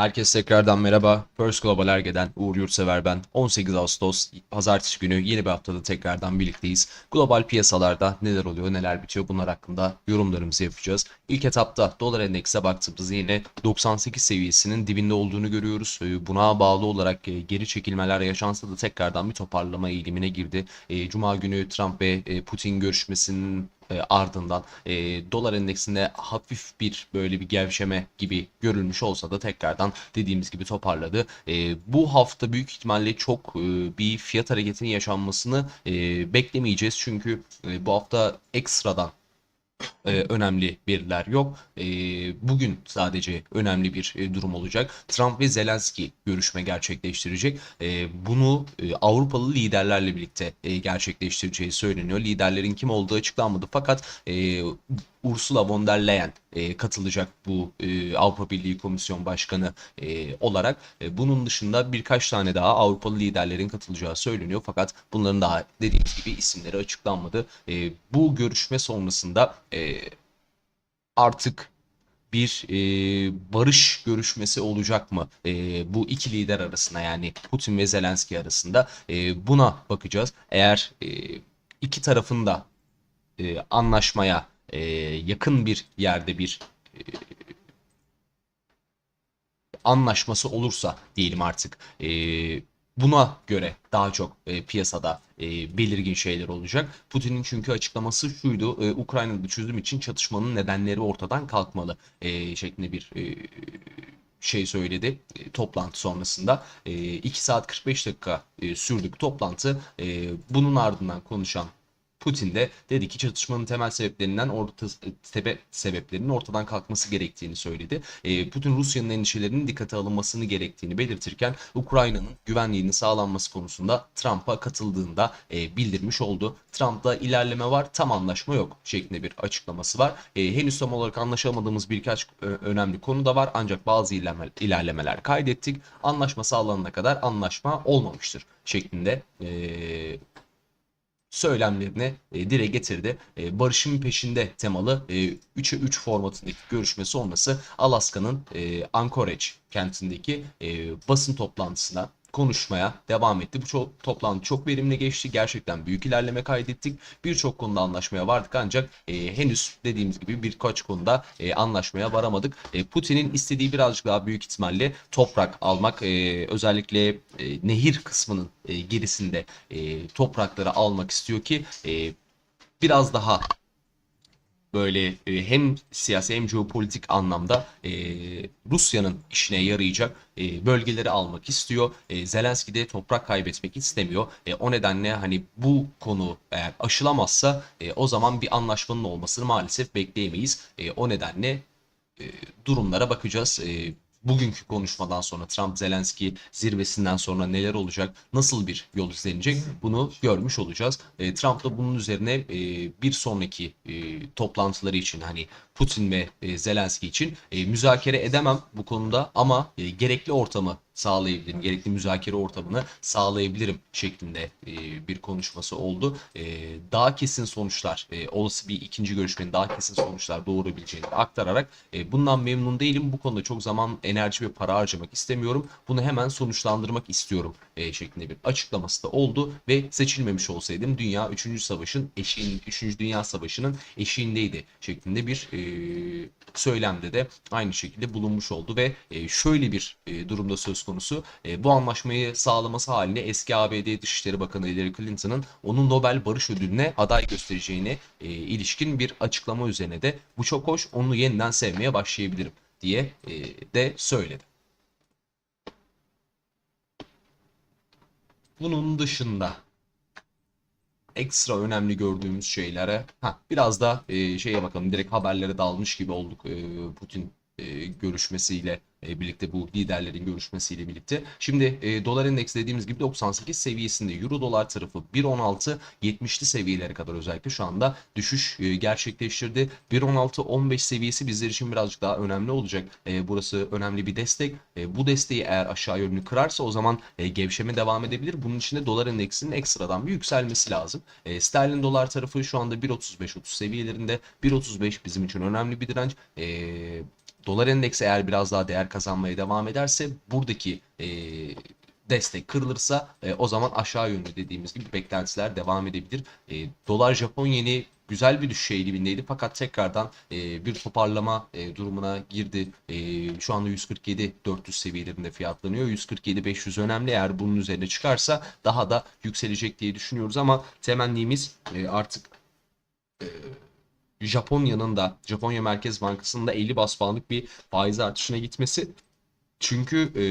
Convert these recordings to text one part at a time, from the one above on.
Herkese tekrardan merhaba. First Global Erge'den Uğur Yurtsever ben. 18 Ağustos Pazartesi günü yeni bir haftada tekrardan birlikteyiz. Global piyasalarda neler oluyor, neler bitiyor bunlar hakkında yorumlarımızı yapacağız. İlk etapta dolar endekse baktığımızda yine 98 seviyesinin dibinde olduğunu görüyoruz. Ee, Buna bağlı olarak e, geri çekilmeler yaşansa da tekrardan bir toparlama eğilimine girdi. Ee, Cuma günü Trump ve e, Putin görüşmesinin e, ardından e, dolar endeksinde hafif bir böyle bir gevşeme gibi görülmüş olsa da tekrardan dediğimiz gibi toparladı. E, bu hafta büyük ihtimalle çok e, bir fiyat hareketinin yaşanmasını e, beklemeyeceğiz. Çünkü e, bu hafta ekstradan e, önemli veriler yok. E, bugün sadece önemli bir e, durum olacak. Trump ve Zelenski görüşme gerçekleştirecek. E, bunu e, Avrupalı liderlerle birlikte e, gerçekleştireceği söyleniyor. Liderlerin kim olduğu açıklanmadı fakat e, Ursula von der Leyen e, katılacak bu e, Avrupa Birliği Komisyon Başkanı e, olarak. E, bunun dışında birkaç tane daha Avrupalı liderlerin katılacağı söyleniyor. Fakat bunların daha dediğimiz gibi isimleri açıklanmadı. E, bu görüşme sonrasında e, artık bir e, barış görüşmesi olacak mı? E, bu iki lider arasında yani Putin ve Zelenski arasında E, buna bakacağız. Eğer e, iki tarafın da e, anlaşmaya e, yakın bir yerde bir e, anlaşması olursa diyelim artık e, buna göre daha çok e, piyasada e, belirgin şeyler olacak. Putin'in çünkü açıklaması şuydu. E, Ukrayna'da çözüm için çatışmanın nedenleri ortadan kalkmalı e, şeklinde bir e, şey söyledi e, toplantı sonrasında. E, 2 saat 45 dakika e, sürdü bu toplantı. E, bunun ardından konuşan Putin de dedi ki çatışmanın temel sebeplerinden orta tepe sebeplerinin ortadan kalkması gerektiğini söyledi. E, Putin Rusya'nın endişelerinin dikkate alınmasını gerektiğini belirtirken Ukrayna'nın güvenliğinin sağlanması konusunda Trump'a katıldığında e, bildirmiş oldu. Trump'ta ilerleme var, tam anlaşma yok şeklinde bir açıklaması var. E, henüz tam olarak anlaşamadığımız birkaç e, önemli konu da var ancak bazı ilerleme, ilerlemeler kaydettik. Anlaşma sağlanana kadar anlaşma olmamıştır şeklinde e, söylemlerini e, dile getirdi. E, barışın peşinde temalı e, 3'e 3 formatındaki görüşme sonrası Alaska'nın e, Anchorage kentindeki e, basın toplantısına konuşmaya devam etti. Bu çok, toplantı çok verimli geçti. Gerçekten büyük ilerleme kaydettik. Birçok konuda anlaşmaya vardık ancak e, henüz dediğimiz gibi birkaç konuda e, anlaşmaya varamadık. E, Putin'in istediği birazcık daha büyük ihtimalle toprak almak. E, özellikle e, nehir kısmının e, gerisinde e, toprakları almak istiyor ki e, biraz daha böyle e, hem siyasi hem jeopolitik anlamda e, Rusya'nın işine yarayacak e, bölgeleri almak istiyor. E, Zelenski de toprak kaybetmek istemiyor. E, o nedenle hani bu konu eğer aşılamazsa e, o zaman bir anlaşmanın olmasını maalesef bekleyemeyiz. E, o nedenle e, durumlara bakacağız. E, bugünkü konuşmadan sonra Trump Zelenski zirvesinden sonra neler olacak, nasıl bir yol izlenecek bunu görmüş olacağız. E, Trump da bunun üzerine e, bir sonraki e, toplantıları için hani Putin ve e, Zelenski için e, müzakere edemem bu konuda ama e, gerekli ortamı sağlayabilirim, gerekli müzakere ortamını sağlayabilirim şeklinde e, bir konuşması oldu. E, daha kesin sonuçlar, e, olası bir ikinci görüşmenin daha kesin sonuçlar doğurabileceğini aktararak bundan memnun değilim. Bu konuda çok zaman, enerji ve para harcamak istemiyorum. Bunu hemen sonuçlandırmak istiyorum şeklinde bir açıklaması da oldu ve seçilmemiş olsaydım dünya 3. savaşın eşiğin 3. Dünya Savaşı'nın eşiğindeydi şeklinde bir e, söylemde de aynı şekilde bulunmuş oldu ve şöyle bir durumda söz konusu. E, bu anlaşmayı sağlaması haline eski ABD Dışişleri Bakanı Hillary Clinton'ın onu Nobel Barış Ödülü'ne aday göstereceğine e, ilişkin bir açıklama üzerine de bu çok hoş onu yeniden sevmeye başlayabilirim diye e, de söyledi. Bunun dışında ekstra önemli gördüğümüz şeylere ha biraz da e, şeye bakalım direkt haberlere dalmış gibi olduk e, Putin e, görüşmesiyle e, birlikte bu liderlerin görüşmesiyle birlikte. Şimdi e, dolar endeksi dediğimiz gibi 98 seviyesinde euro dolar tarafı 1.16 70'li seviyelere kadar özellikle şu anda düşüş e, gerçekleştirdi. 1.16-15 seviyesi bizler için birazcık daha önemli olacak. E, burası önemli bir destek. E, bu desteği eğer aşağı yönlü kırarsa o zaman e, gevşeme devam edebilir. Bunun için de dolar endeksinin ekstradan bir yükselmesi lazım. E, sterlin dolar tarafı şu anda 1.35-30 seviyelerinde. 1.35 bizim için önemli bir direnç. E, dolar endeksi eğer biraz daha değer kazanmaya devam ederse buradaki e, destek kırılırsa e, o zaman aşağı yönlü dediğimiz gibi beklentiler devam edebilir. E, dolar Japon yeni güzel bir düşüş eğilimindeydi fakat tekrardan e, bir toparlama e, durumuna girdi. E, şu anda 147 400 seviyelerinde fiyatlanıyor. 147 500 önemli. Eğer bunun üzerine çıkarsa daha da yükselecek diye düşünüyoruz ama temennimiz e, artık e, Japonya'nın da Japonya Merkez Bankası'nın da 50 bas puanlık bir faiz artışına gitmesi. Çünkü e,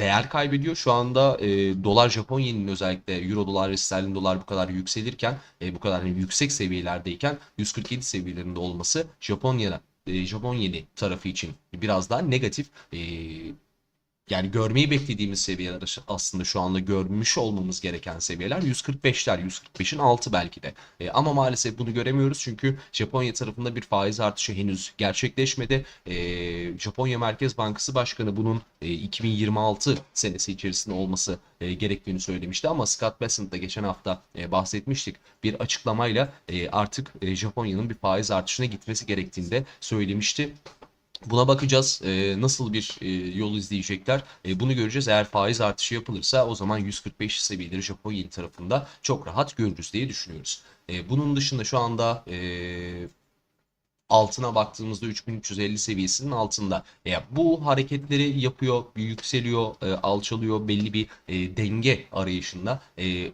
değer kaybediyor. Şu anda e, dolar Japon yeninin özellikle euro dolar ve sterlin dolar bu kadar yükselirken e, bu kadar hani yüksek seviyelerdeyken 147 seviyelerinde olması Japonya e, Japon yeni tarafı için biraz daha negatif. E, yani görmeyi beklediğimiz seviyeler aslında şu anda görmüş olmamız gereken seviyeler 145'ler, 145'in altı belki de. E, ama maalesef bunu göremiyoruz çünkü Japonya tarafında bir faiz artışı henüz gerçekleşmedi. E, Japonya Merkez Bankası Başkanı bunun e, 2026 senesi içerisinde olması e, gerektiğini söylemişti ama Scott Bessent da geçen hafta e, bahsetmiştik. Bir açıklamayla e, artık e, Japonya'nın bir faiz artışına gitmesi gerektiğini de söylemişti. Buna bakacağız. Ee, nasıl bir e, yol izleyecekler? E, bunu göreceğiz. Eğer faiz artışı yapılırsa o zaman 145 seviyeleri Japon yeni tarafında çok rahat görürüz diye düşünüyoruz. E, bunun dışında şu anda e, altına baktığımızda 3350 seviyesinin altında. E, bu hareketleri yapıyor, yükseliyor, e, alçalıyor belli bir e, denge arayışında. E,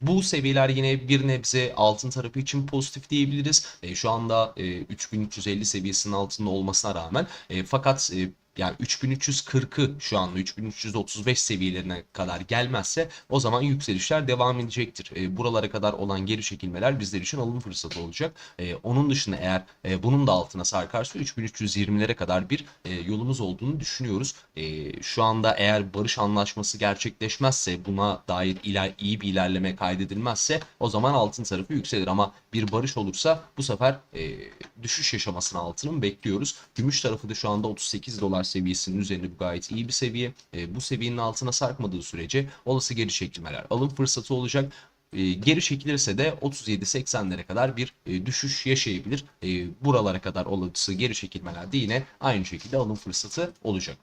bu seviyeler yine bir nebze altın tarafı için pozitif diyebiliriz. E, şu anda e, 3350 seviyesinin altında olmasına rağmen e, fakat e, yani 3340'ı şu anda 3335 seviyelerine kadar gelmezse o zaman yükselişler devam edecektir. E, buralara kadar olan geri çekilmeler bizler için alım fırsatı olacak. E, onun dışında eğer e, bunun da altına sarkarsa 3320'lere kadar bir e, yolumuz olduğunu düşünüyoruz. E, şu anda eğer barış anlaşması gerçekleşmezse buna dair iler, iyi bir ilerleme kaydedilmezse o zaman altın tarafı yükselir ama bir barış olursa bu sefer e, düşüş yaşamasını altının bekliyoruz. Gümüş tarafı da şu anda 38 dolar seviyesinin üzerinde bu gayet iyi bir seviye. E, bu seviyenin altına sarkmadığı sürece olası geri çekilmeler alım fırsatı olacak. E, geri çekilirse de 37-80'lere kadar bir e, düşüş yaşayabilir. E, buralara kadar olası geri çekilmelerde yine aynı şekilde alım fırsatı olacak.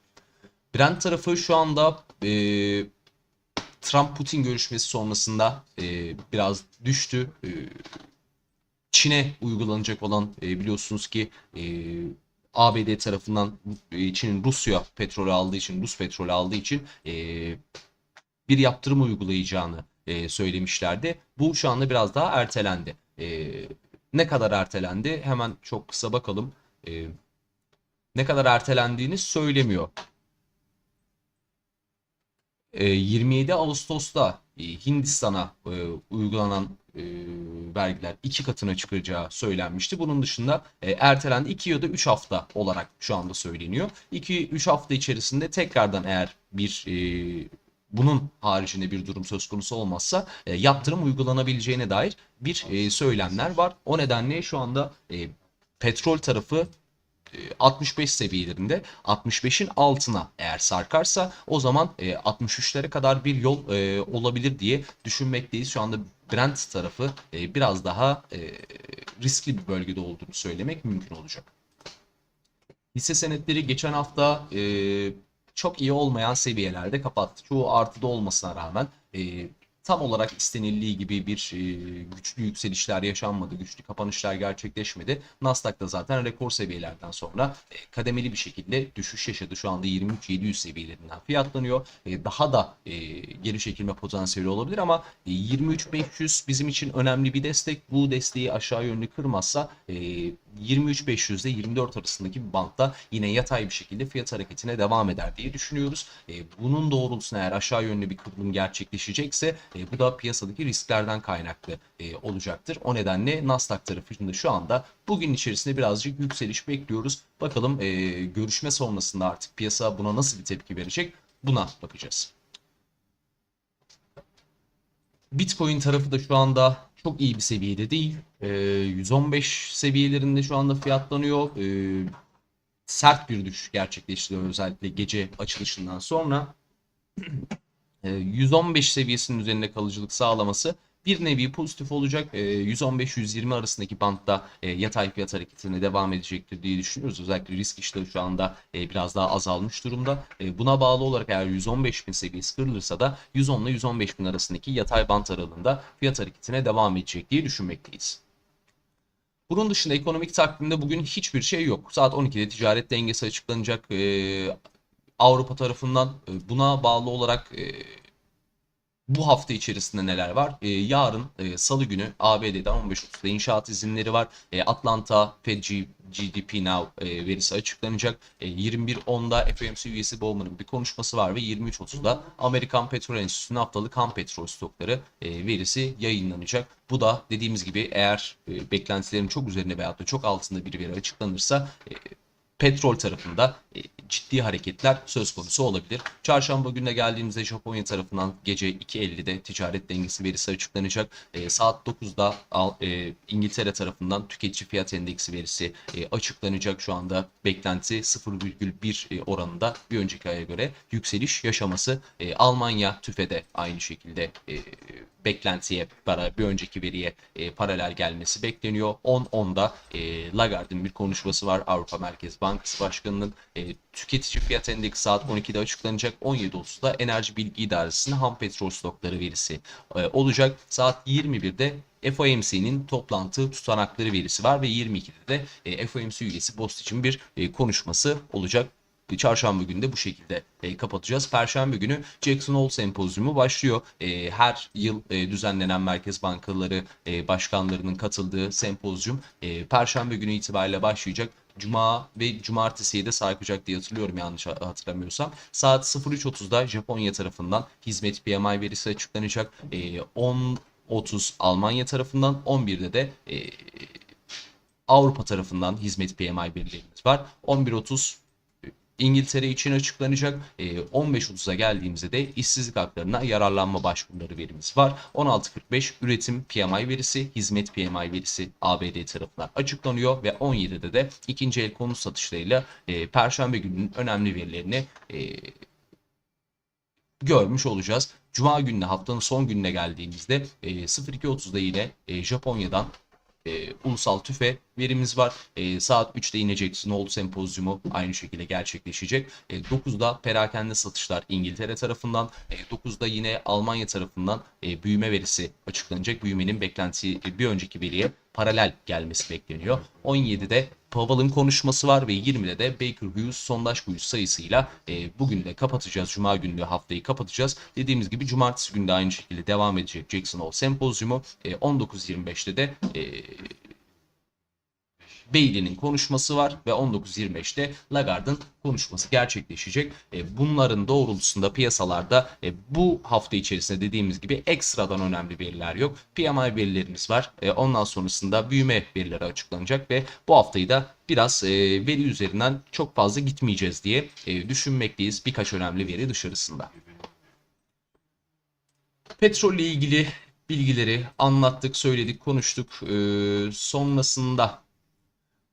Brent tarafı şu anda e, Trump-Putin görüşmesi sonrasında e, biraz düştü. E, Çin'e uygulanacak olan e, biliyorsunuz ki e, ABD tarafından e, Çin'in Rusya petrolü aldığı için, Rus petrolü aldığı için e, bir yaptırım uygulayacağını e, söylemişlerdi. Bu şu anda biraz daha ertelendi. E, ne kadar ertelendi? Hemen çok kısa bakalım. E, ne kadar ertelendiğini söylemiyor. E, 27 Ağustos'ta e, Hindistan'a e, uygulanan e, vergiler iki katına çıkacağı söylenmişti. Bunun dışında e, ertelendi 2 ya da 3 hafta olarak şu anda söyleniyor. 2-3 hafta içerisinde tekrardan eğer bir e, bunun haricinde bir durum söz konusu olmazsa e, yaptırım uygulanabileceğine dair bir e, söylemler var. O nedenle şu anda e, petrol tarafı 65 seviyelerinde 65'in altına eğer sarkarsa o zaman 63'lere kadar bir yol olabilir diye düşünmekteyiz. Şu anda Brent tarafı biraz daha riskli bir bölgede olduğunu söylemek mümkün olacak. Hisse senetleri geçen hafta çok iyi olmayan seviyelerde kapattı. Çoğu artıda olmasına rağmen tam olarak istenildiği gibi bir e, güçlü yükselişler yaşanmadı, güçlü kapanışlar gerçekleşmedi. Nasdaq da zaten rekor seviyelerden sonra e, kademeli bir şekilde düşüş yaşadı. Şu anda 23.700 seviyelerinden fiyatlanıyor. E, daha da e, geri çekilme potansiyeli olabilir ama e, 23.500 bizim için önemli bir destek. Bu desteği aşağı yönlü kırmazsa e, 23.500 ile 24 arasındaki bir bantta yine yatay bir şekilde fiyat hareketine devam eder diye düşünüyoruz. E, bunun doğrultusunda eğer aşağı yönlü bir kırılım gerçekleşecekse e, bu da piyasadaki risklerden kaynaklı e, olacaktır. O nedenle Nasdaq tarafında şu anda bugün içerisinde birazcık yükseliş bekliyoruz. Bakalım e, görüşme sonrasında artık piyasa buna nasıl bir tepki verecek buna bakacağız. Bitcoin tarafı da şu anda çok iyi bir seviyede değil. E, 115 seviyelerinde şu anda fiyatlanıyor. E, sert bir düşüş gerçekleşti özellikle gece açılışından sonra. 115 seviyesinin üzerinde kalıcılık sağlaması bir nevi pozitif olacak. E, 115-120 arasındaki bantta e, yatay fiyat hareketine devam edecektir diye düşünüyoruz. Özellikle risk iştahı şu anda e, biraz daha azalmış durumda. E, buna bağlı olarak eğer 115.000 seviyesi kırılırsa da 110 ile 115.000 arasındaki yatay bant aralığında fiyat hareketine devam edecek diye düşünmekteyiz. Bunun dışında ekonomik takvimde bugün hiçbir şey yok. Saat 12'de ticaret dengesi açıklanacak. E, Avrupa tarafından e, buna bağlı olarak e, bu hafta içerisinde neler var? Ee, yarın e, salı günü ABD'den 15.30'da inşaat izinleri var. E, Atlanta Fed GDP Now e, verisi açıklanacak. E, 21.10'da FOMC üyesi Bowman'ın bir konuşması var ve 23.30'da Amerikan Petrol Enstitüsü'nün haftalık ham petrol stokları e, verisi yayınlanacak. Bu da dediğimiz gibi eğer e, beklentilerin çok üzerine veyahut da çok altında bir veri açıklanırsa e, petrol tarafında e, ciddi hareketler söz konusu olabilir. Çarşamba gününe geldiğimizde Japonya tarafından gece 2.50'de ticaret dengesi verisi açıklanacak. E, saat 9'da Al- e, İngiltere tarafından tüketici fiyat endeksi verisi e, açıklanacak. Şu anda beklenti 0,1 e, oranında bir önceki aya göre yükseliş yaşaması. E, Almanya TÜFE'de aynı şekilde e, beklentiye para bir önceki veriye e, paralel gelmesi bekleniyor. 10-10'da e, Lagarde'ın bir konuşması var. Avrupa Merkez Bankası Başkanı'nın e, tüketici fiyat endeksi saat 12'de açıklanacak. 17.30'da Enerji Bilgi İdaresi'nin ham petrol stokları verisi e, olacak. Saat 21'de FOMC'nin toplantı tutanakları verisi var ve 22'de de e, FOMC üyesi Bost için bir e, konuşması olacak. Çarşamba günü de bu şekilde e, kapatacağız. Perşembe günü Jackson Hole Sempozyumu başlıyor. E, her yıl e, düzenlenen merkez bankaları e, başkanlarının katıldığı sempozyum e, Perşembe günü itibariyle başlayacak. Cuma ve cumartesiye de sarkacak diye hatırlıyorum yanlış hatırlamıyorsam. Saat 03.30'da Japonya tarafından hizmet PMI verisi açıklanacak. E, 10.30 Almanya tarafından 11'de de e, Avrupa tarafından hizmet PMI verilerimiz var. 11.30 İngiltere için açıklanacak. E, 15.30'a geldiğimizde de işsizlik haklarına yararlanma başvuruları verimiz var. 16.45 üretim PMI verisi, hizmet PMI verisi ABD tarafından açıklanıyor ve 17'de de ikinci el konut satışlarıyla e, Perşembe gününün önemli verilerini e, görmüş olacağız. Cuma gününe haftanın son gününe geldiğimizde e, 02.30'da yine e, Japonya'dan e, ulusal tüfe verimiz var. E, saat 3'te yine Jackson Hole sempozyumu aynı şekilde gerçekleşecek. E, 9'da perakende satışlar İngiltere tarafından. E, 9'da yine Almanya tarafından e, büyüme verisi açıklanacak. Büyümenin beklenti e, bir önceki veriye paralel gelmesi bekleniyor. 17'de Powell'ın konuşması var ve 20'de de Baker Hughes sondaj kuyusu sayısıyla e, bugün de kapatacağız. Cuma günü haftayı kapatacağız. Dediğimiz gibi cumartesi günü de aynı şekilde devam edecek Jackson Hole sempozyumu. E, 19.25'te de e, Bailey'nin konuşması var ve 19.25'te Lagarde'ın konuşması gerçekleşecek. E, bunların doğrultusunda piyasalarda e, bu hafta içerisinde dediğimiz gibi ekstradan önemli veriler yok. PMI verilerimiz var. E, ondan sonrasında büyüme verileri açıklanacak ve bu haftayı da biraz veri üzerinden çok fazla gitmeyeceğiz diye düşünmekteyiz. Birkaç önemli veri dışarısında. Petrolle ilgili bilgileri anlattık, söyledik, konuştuk. Sonrasında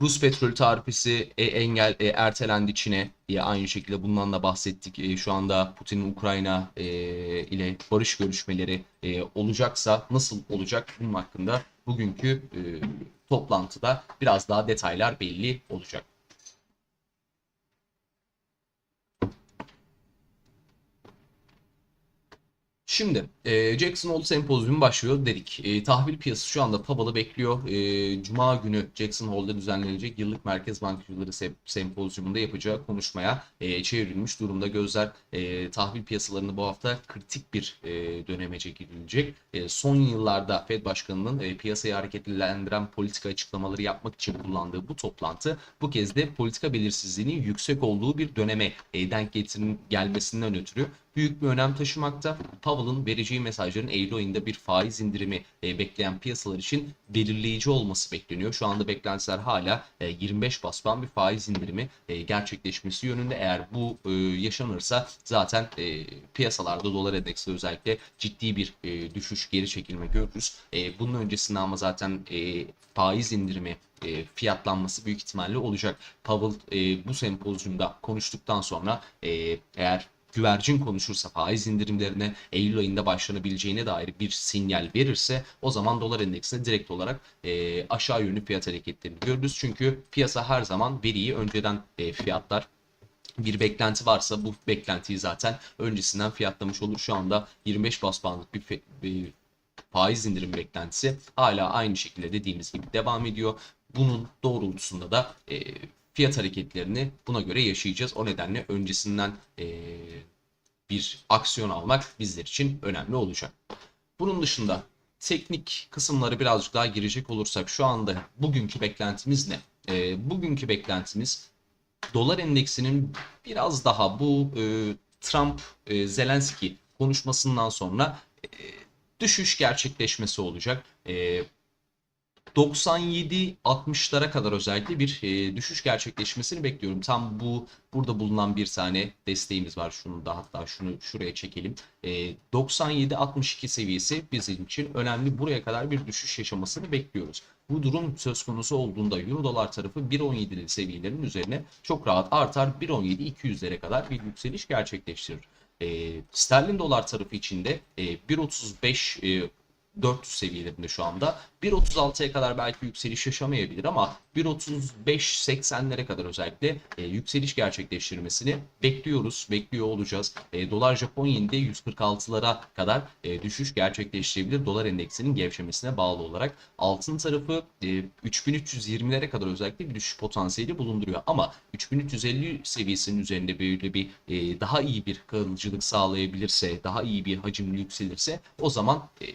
Rus petrol tarifesi e, engel e, ertelendi Çin'e diye aynı şekilde bundan da bahsettik. E, şu anda Putin Ukrayna e, ile barış görüşmeleri e, olacaksa nasıl olacak bunun hakkında bugünkü e, toplantıda biraz daha detaylar belli olacak. Şimdi e, Jackson Hole sempozyumu başlıyor dedik. E, tahvil piyasası şu anda Powell'ı bekliyor. E, Cuma günü Jackson Hole'da düzenlenecek yıllık Merkez Bankacıları sem sempozyumunda yapacağı konuşmaya e, çevrilmiş durumda. Gözler e, tahvil piyasalarını bu hafta kritik bir e, döneme çekilecek. E, son yıllarda Fed Başkanı'nın e, piyasayı hareketlendiren politika açıklamaları yapmak için kullandığı bu toplantı bu kez de politika belirsizliğinin yüksek olduğu bir döneme e, denk getirin gelmesinden ötürü büyük bir önem taşımakta. Powell'ın vereceği mesajların Eylül ayında bir faiz indirimi e, bekleyen piyasalar için belirleyici olması bekleniyor. Şu anda beklentiler hala e, 25 bas puan bir faiz indirimi e, gerçekleşmesi yönünde. Eğer bu e, yaşanırsa zaten e, piyasalarda dolar endeksinde özellikle ciddi bir e, düşüş, geri çekilme görürüz. E, bunun öncesinde ama zaten e, faiz indirimi e, fiyatlanması büyük ihtimalle olacak. Powell e, bu sempozyumda konuştuktan sonra e, eğer güvercin konuşursa faiz indirimlerine Eylül ayında başlanabileceğine dair bir sinyal verirse o zaman dolar endeksinde direkt olarak e, aşağı yönlü fiyat hareketlerini görürüz. Çünkü piyasa her zaman veriyi önceden e, fiyatlar bir beklenti varsa bu beklentiyi zaten öncesinden fiyatlamış olur. Şu anda 25 bas puanlık bir, bir faiz indirim beklentisi hala aynı şekilde dediğimiz gibi devam ediyor. Bunun doğrultusunda da e, fiyat hareketlerini buna göre yaşayacağız. O nedenle öncesinden e, bir aksiyon almak bizler için önemli olacak. Bunun dışında teknik kısımları birazcık daha girecek olursak şu anda bugünkü beklentimiz ne? E, bugünkü beklentimiz dolar endeksinin biraz daha bu e, Trump e, Zelenski konuşmasından sonra düşüş gerçekleşmesi olacak. E, 97-60'lara kadar özellikle bir e, düşüş gerçekleşmesini bekliyorum. Tam bu burada bulunan bir tane desteğimiz var. Şunu da hatta şunu şuraya çekelim. E, 97-62 seviyesi bizim için önemli. Buraya kadar bir düşüş yaşamasını bekliyoruz. Bu durum söz konusu olduğunda Euro dolar tarafı 1.17'li seviyelerin üzerine çok rahat artar. 1.17-200'lere kadar bir yükseliş gerçekleştirir. E, sterlin dolar tarafı içinde e, 1.35 e, 400 seviyelerinde şu anda. 1.36'ya kadar belki yükseliş yaşamayabilir ama 1.35-80'lere kadar özellikle e, yükseliş gerçekleştirmesini bekliyoruz, bekliyor olacağız. E, dolar Japon yeninde 146'lara kadar e, düşüş gerçekleştirebilir dolar endeksinin gevşemesine bağlı olarak. Altın tarafı e, 3320'lere kadar özellikle bir düşüş potansiyeli bulunduruyor ama 3350 seviyesinin üzerinde böyle bir e, daha iyi bir kalıcılık sağlayabilirse, daha iyi bir hacimli yükselirse o zaman e,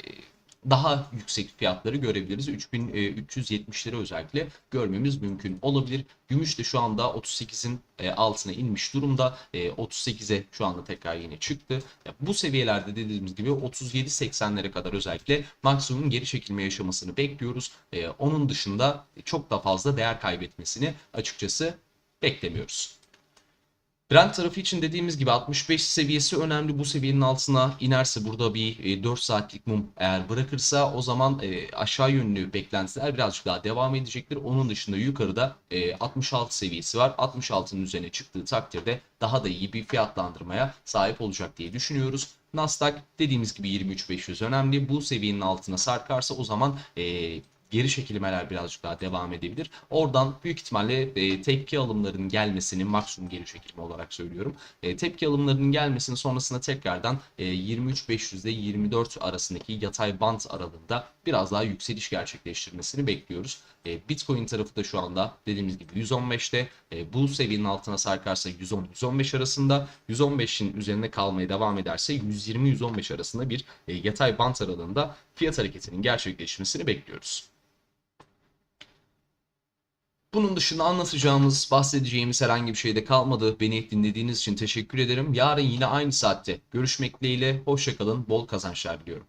daha yüksek fiyatları görebiliriz. 3370'leri özellikle görmemiz mümkün olabilir. Gümüş de şu anda 38'in e, altına inmiş durumda. E, 38'e şu anda tekrar yine çıktı. Bu seviyelerde dediğimiz gibi 37-80'lere kadar özellikle maksimum geri çekilme yaşamasını bekliyoruz. E, onun dışında çok da fazla değer kaybetmesini açıkçası beklemiyoruz. Brent tarafı için dediğimiz gibi 65 seviyesi önemli. Bu seviyenin altına inerse burada bir e, 4 saatlik mum eğer bırakırsa o zaman e, aşağı yönlü beklentiler birazcık daha devam edecektir. Onun dışında yukarıda e, 66 seviyesi var. 66'nın üzerine çıktığı takdirde daha da iyi bir fiyatlandırmaya sahip olacak diye düşünüyoruz. Nasdaq dediğimiz gibi 23500 önemli. Bu seviyenin altına sarkarsa o zaman e, geri çekilmeler birazcık daha devam edebilir. Oradan büyük ihtimalle e, tepki alımlarının gelmesini maksimum geri çekilme olarak söylüyorum. E, tepki alımlarının gelmesinin sonrasında tekrardan e, 23.500 ile 24 arasındaki yatay band aralığında biraz daha yükseliş gerçekleştirmesini bekliyoruz. E, Bitcoin tarafı da şu anda dediğimiz gibi 115'te e, bu seviyenin altına sarkarsa 110-115 arasında 115'in üzerinde kalmaya devam ederse 120-115 arasında bir e, yatay band aralığında fiyat hareketinin gerçekleşmesini bekliyoruz. Bunun dışında anlatacağımız, bahsedeceğimiz herhangi bir şey de kalmadı. Beni dinlediğiniz için teşekkür ederim. Yarın yine aynı saatte görüşmek dileğiyle. Hoşçakalın, bol kazançlar diliyorum.